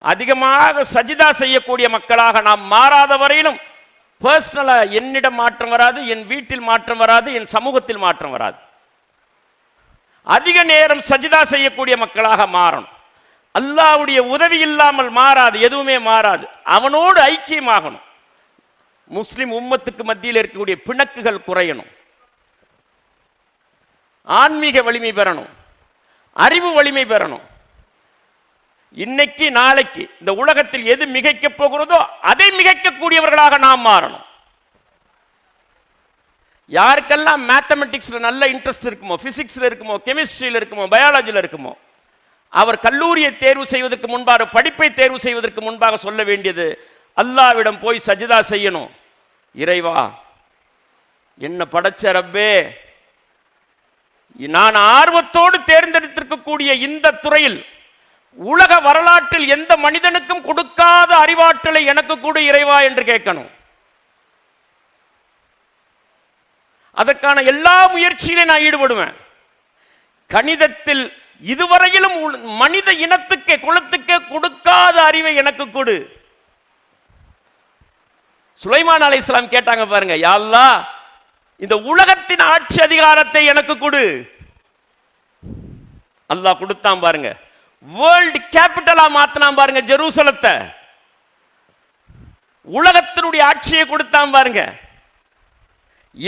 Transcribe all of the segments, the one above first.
அதிகமாக சஜிதா செய்யக்கூடிய மக்களாக நாம் மாறாத வரையிலும் பர்சனலாக என்னிடம் மாற்றம் வராது என் வீட்டில் மாற்றம் வராது என் சமூகத்தில் மாற்றம் வராது. அதிக நேரம் சஜிதா செய்யக்கூடிய மக்களாக மாறணும். அல்லாவுடைய உதவி இல்லாமல் மாறாது எதுவுமே மாறாது. அவனோடு ஐக்கியமாகணும். முஸ்லிம் உம்மத்துக்கு மத்தியில் இருக்கக்கூடிய பிணக்குகள் குறையணும். ஆன்மீக வலிமை பெறணும். அறிவு வலிமை பெறணும். இன்னைக்கு நாளைக்கு இந்த உலகத்தில் எது மிகைக்க போகிறதோ அதை மிகைக்கக்கூடியவர்களாக நாம் மாறணும். யாருக்கெல்லாம் மேத்தமெட்டிக்ஸ்ல நல்ல இன்ட்ரெஸ்ட் இருக்குமோ பிசிக்ஸ்ல இருக்குமோ கெமிஸ்ட்ரியில் இருக்குமோ பயாலஜியில் இருக்குமோ அவர் கல்லூரியை தேர்வு செய்வதற்கு முன்பாக படிப்பை தேர்வு செய்வதற்கு முன்பாக சொல்ல வேண்டியது அல்லாவிடம் போய் சஜிதா செய்யணும். இறைவா என்ன படைச்ச ரப்பே? நான் ஆர்வத்தோடு தேர்ந்தெடுத்திருக்கக்கூடிய இந்த துறையில் உலக வரலாற்றில் எந்த மனிதனுக்கும் கொடுக்காத அறிவாற்றலை எனக்கு கூட இறைவா என்று கேட்கணும். அதற்கான எல்லா முயற்சியிலும் நான் ஈடுபடுவேன். கணிதத்தில் இதுவரையிலும் மனித இனத்துக்கே குலத்துக்கே கொடுக்காத அறிவை எனக்கு கொடு. சுலைமான் அலைஹிஸ்ஸலாம் கேட்டாங்க பாருங்க யாழ்லா இந்த உலகத்தின் ஆட்சி அதிகாரத்தை எனக்கு கொடு. அல்லாஹ் கொடுத்தான் பாருங்க. வேர்ல்டு கேபிட்டலா மாத்தினா பாருங்க ஜெருசலத்தை. உலகத்தினுடைய ஆட்சியை கொடுத்தான் பாருங்க.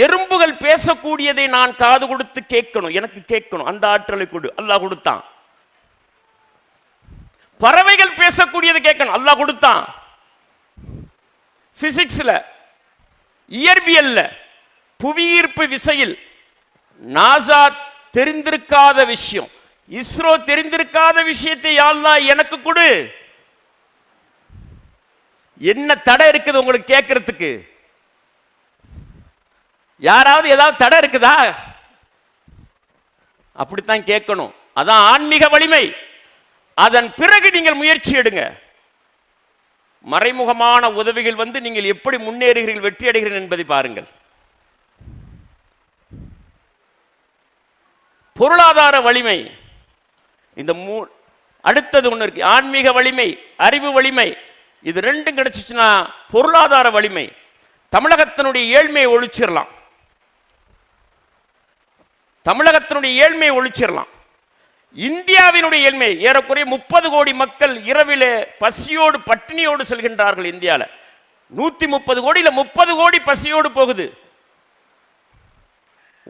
எறும்புகள் பேசக்கூடியதை நான் காது கொடுத்து கேட்கணும் எனக்கு கேட்கணும். அந்த ஆற்றலை கொடு அல்லாஹ் கொடுத்தான். பறவைகள் பேசக்கூடியதை கேட்கணும் அல்லாஹ் கொடுத்தான். பிசிக்ஸ்ல இயற்பியல்ல புவியீர்ப்பு விசையில் நாசா தெரிந்திருக்காத விஷயம். இஸ்ரோ தெரிந்திருக்காத விஷயத்தை யாழ்லா எனக்கு கொடு. என்ன தடை இருக்குது உங்களுக்கு கேட்கறதுக்கு? யாராவது ஏதாவது தடை இருக்குதா? அப்படித்தான் கேட்கணும். அதான் ஆன்மீக வலிமை. அதன் பிறகு நீங்கள் முயற்சி எடுங்க. மறைமுகமான உதவிகள் வந்து நீங்கள் எப்படி முன்னேறுகிறீர்கள் வெற்றி அடைகிறீர்கள் என்பதை பாருங்கள். பொருளாதார வலிமை. இந்த மூ அடுத்தது ஒன்று இருக்கு. ஆன்மீக வலிமை அறிவு வலிமை இது ரெண்டும் கிடைச்சிச்சுன்னா பொருளாதார வலிமை. தமிழகத்தினுடைய ஏழ்மையை ஒழிச்சிடலாம் தமிழகத்தினுடைய ஏழ்மையை ஒழிச்சிடலாம் இந்தியாவினுடைய ஏழ்மை ஏறக்குறைய முப்பது கோடி மக்கள் இரவிலே பசியோடு பட்டினியோடு செல்கின்றார்கள் இந்தியாவில் நூத்தி முப்பது கோடியில் முப்பது கோடி பசியோடு போகுது.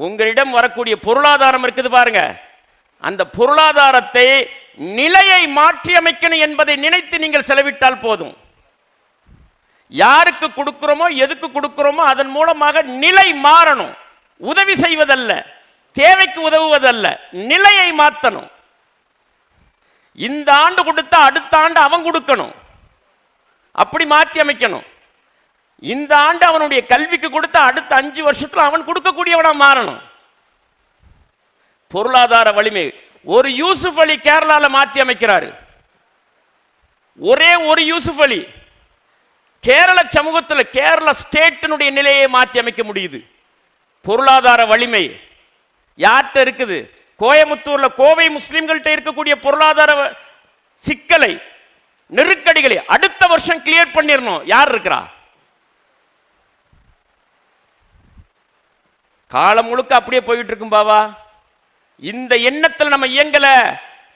உங்களிடம் வரக்கூடிய பொருளாதாரம் இருக்குது பாருங்க. அந்த பொருளாதாரத்தை நிலையை மாற்றியமைக்கணும் என்பதை நினைத்து நீங்கள் செலவிட்டால் போதும். யாருக்கு கொடுக்கிறோமோ எதுக்கு கொடுக்கிறோமோ அதன் மூலமாக நிலை மாறணும். உதவி செய்வதல்ல தேவைக்கு உதவுவதல்ல நிலையை மாற்றணும் இந்த ஆண்டு கொடுத்தா அடுத்த ஆண்டு அவன் கொடுக்கணும். அப்படி மாற்றி அமைக்கணும் இந்த ஆண்டு அவனுடைய கல்விக்கு கொடுத்தா அடுத்த அஞ்சு வருஷத்தில் அவன் கொடுக்கக்கூடியவனாக மாறணும். பொருளாதார வலிமை. ஒரு யூசுப் அலி கேரளால மாற்றி அமைக்கிறாரு. ஒரே ஒரு யூசுப் அலி. கேரள சமூகத்தில் கேரள ஸ்டேட்டினுடைய நிலையை மாற்றி அமைக்க முடியுது. பொருளாதார வலிமை. யார்கிட்ட இருக்குது? கோயமுத்தூரில் கோவை முஸ்லீம்கள்கிட்ட இருக்கக்கூடிய பொருளாதார சிக்கலை நெருக்கடிகளை அடுத்த வருஷம் கிளியர் பண்ணிடணும் யார் இருக்கிறா? காலம் முழுக்க அப்படியே போயிட்டு இருக்கும் பாவா. இந்த எண்ணத்தில் நம்ம இயங்கல.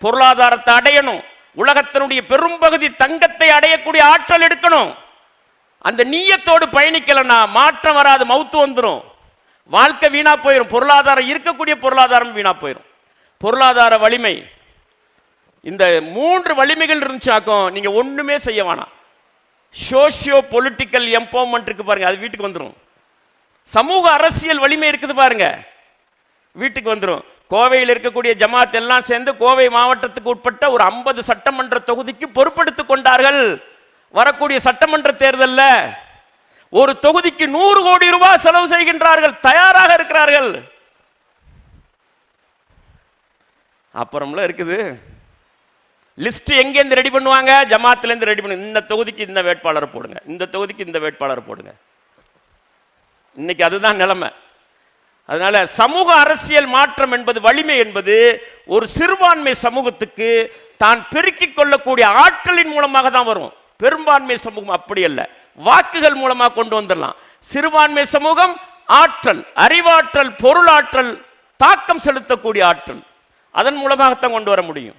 பொருளாதாரத்தை அடையணும். உலகத்தினுடைய பெரும்பகுதி தங்கத்தை அடையக்கூடிய ஆற்றல் எடுக்கணும். அந்த நீயத்தோடு பயணிக்கலன்னா மாற்றம் வராது மவுத்து வந்துடும் வாழ்க்கை வீணா போயிடும் பொருளாதாரம் இருக்கக்கூடிய பொருளாதாரம் வீணா போயிடும் பொருளாதார வலிமை. இந்த மூன்று வலிமைகள் இருந்துச்சாக்கும் நீங்க ஒண்ணுமே செய்ய வேணாம். சோஷியோ பொலிட்டிக்கல் எம்பவர்மெண்ட் இருக்கு பாருங்க அது வீட்டுக்கு வந்துடும் சமூக அரசியல் வலிமை இருக்குது பாருங்க. வீட்டுக்கு வந்துடும் கோவையில் இருக்கக்கூடிய ஜமாத் எல்லாம் சேர்ந்து கோவை மாவட்டத்துக்கு உட்பட்ட ஒரு ஐம்பது சட்டமன்ற தொகுதிக்கு பொறுப்பெடுத்துக் கொண்டார்கள். வரக்கூடிய சட்டமன்ற தேர்தலில் ஒரு தொகுதிக்கு நூறு கோடி ரூபாய் செலவு செய்கின்றார்கள் தயாராக இருக்கிறார்கள். அப்புறம்ல இருக்குது. லிஸ்ட் எங்கேருந்து ரெடி பண்ணுவாங்க? ஜமாத்துல இருந்து ரெடி பண்ணுங்க இந்த தொகுதிக்கு இந்த வேட்பாளரை போடுங்க. இந்த தொகுதிக்கு இந்த வேட்பாளரை போடுங்க. இன்னைக்கு அதுதான் நிலைமை. அதனால சமூக அரசியல் மாற்றம் என்பது வலிமை என்பது ஒரு சிறுபான்மை சமூகத்துக்கு தான் பெருக்கிக் கொள்ளக்கூடிய ஆற்றலின் மூலமாக தான் வரும். பெரும்பான்மை சமூகம் அப்படி அல்ல. வாக்குகள் மூலமாக கொண்டு வந்துடலாம். சிறுபான்மை சமூகம் ஆற்றல் அறிவாற்றல் பொருளாற்றல் தாக்கம் செலுத்தக்கூடிய ஆற்றல். அதன் மூலமாகத்தான் கொண்டு வர முடியும்.